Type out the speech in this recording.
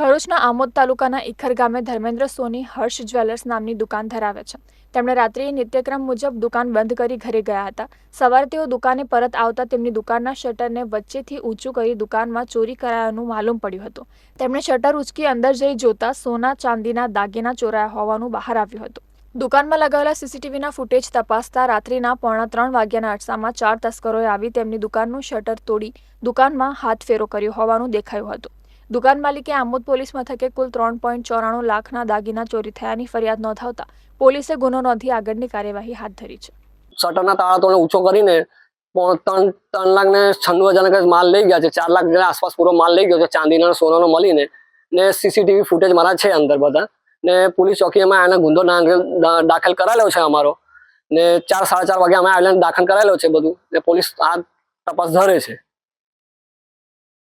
ભરૂચના આમોદ તાલુકાના ઇખર ગામે ધર્મેન્દ્ર સોની હર્ષ જ્વેલર્સ નામની દુકાન ધરાવે છે. તેમણે રાત્રિએ નિત્યક્રમ મુજબ દુકાન બંધ કરી ઘરે ગયા હતા. સવારે તેઓ દુકાને પરત આવતા તેમની દુકાનના શટરને વચ્ચેથી ઊંચું કરી દુકાનમાં ચોરી કરાયાનું માલુમ પડ્યું હતું. તેમણે શટર ઉચકી અંદર જઈ જોતા સોના, ચાંદીના, દાગીના ચોરાયા હોવાનું બહાર આવ્યું હતું. દુકાનમાં લગાવેલા સીસીટીવીના ફૂટેજ તપાસતા રાત્રિના પોણા ત્રણ વાગ્યાના અરસામાં ચાર તસ્કરોએ આવી તેમની દુકાનનું શટર તોડી દુકાનમાં હાથ ફેરો કર્યો હોવાનું દેખાયું હતું. દુકાન માલિકે આમોદ પોલીસ મથકે કુલ ત્રણ પોઈન્ટ ચોરાણું લાખના દાગીના ચોરી થયાની ફરિયાદ નોંધાવતા પોલીસે ગુનો નોંધી આગળની કાર્યવાહી હાથ ધરી છે. શટરના તાળા તોડને ઊંચો કરીને ત્રણ ત્રણ લાખ ને છન્નું હજાર માલ લઈ ગયા છે. ચાર લાખ આસપાસ પૂરો માલ લઈ ગયો છે. ચાંદીના, સોનાનો મળીને ને સીસીટીવી ફૂટેજ મારા છે અંદર બધા. ને પોલીસ ચોકીમાં એને ગુંદો દાખલ કરાયેલો છે અમારો. ને ચાર, સાડા ચાર વાગે અમે આવેલા દાખલ કરાયેલો છે બધું. ને પોલીસ આ તપાસ ધરે છે.